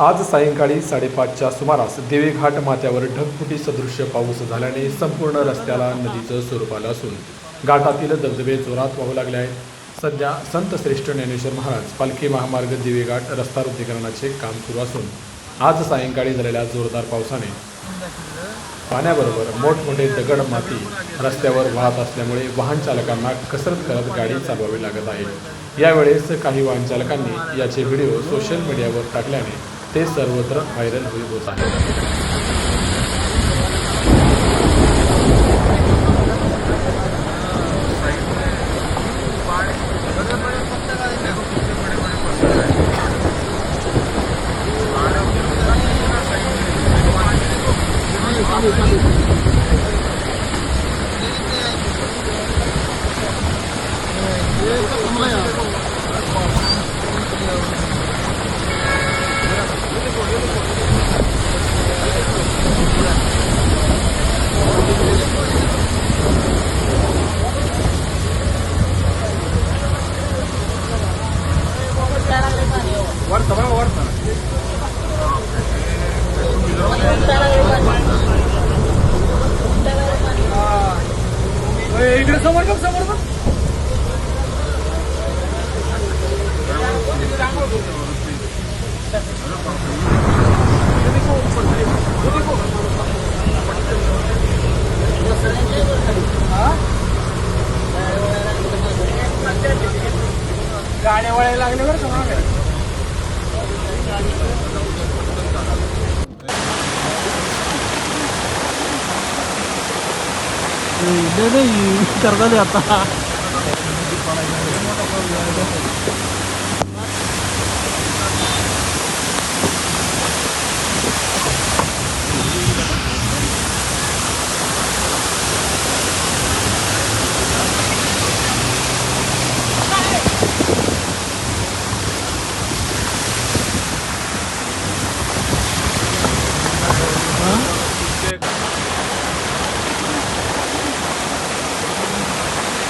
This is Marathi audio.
आज सायंकाळी साडेपाचच्या सुमारास देवीघाट माथ्यावर ढगफुटी सदृश पाऊस झाल्याने संपूर्ण रस्त्याला नदीचं स्वरूप आलं असून घाटातील धबधबे जोरात वाहू लागले आहेत. सध्या संत श्रेष्ठ ज्ञानेश्वर महाराज पालखी महामार्ग दिवेघाट रस्ता रुद्धीकरणाचे काम सुरू असून आज सायंकाळी झालेल्या जोरदार पावसाने पाण्याबरोबर मोठमोठे दगड माती रस्त्यावर वाहत असल्यामुळे वाहन चालकांना कसरत करत गाडी चालवावी लागत आहे. यावेळेस काही वाहन चालकांनी याचे व्हिडिओ सोशल मीडियावर टाकल्याने ते सर्वत्र व्हायरल होई होत आहे. इकडे समोर बघ समोर बघ गाड्या वळायला लागले बरं का मागे दे दे करता दे आता.